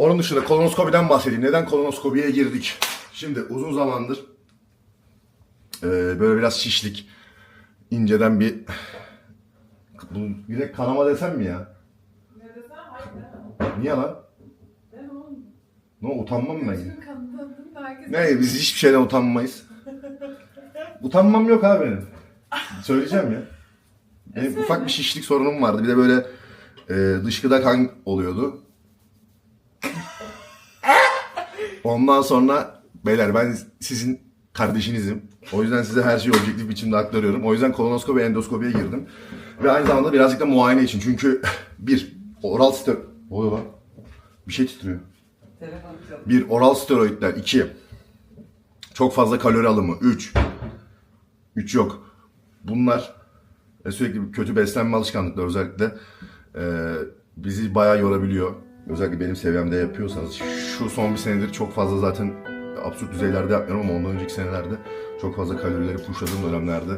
Onun dışında kolonoskopiden bahsedeyim. Neden kolonoskopiye girdik? Şimdi uzun zamandır e, böyle biraz şişlik, inceden bir bu bir de kanama desem mi ya? Ne desem hayır Niye lan? demem oğlum. Ne utanmam mı ben? Ne biz hiçbir şeyden utanmayız. Utanmam yok abi benim. Söyleyeceğim ya. Benim ufak bir şişlik sorunum vardı. Bir de böyle e, dışkıda kan oluyordu. Ondan sonra beyler ben sizin kardeşinizim. O yüzden size her şeyi objektif biçimde aktarıyorum. O yüzden kolonoskopi endoskopiye girdim. Ve aynı zamanda birazcık da muayene için. Çünkü bir, oral. Ne oluyor? Bir şey titriyor. Bir, oral steroidler. iki çok fazla kalori alımı. Üç, üç yok. Bunlar ve sürekli kötü beslenme alışkanlıkları özellikle e, bizi bayağı yorabiliyor. Özellikle benim seviyemde yapıyorsanız. Şu son bir senedir çok fazla zaten absürt düzeylerde yapmıyorum ama ondan önceki senelerde çok fazla kalorileri pushladığım dönemlerde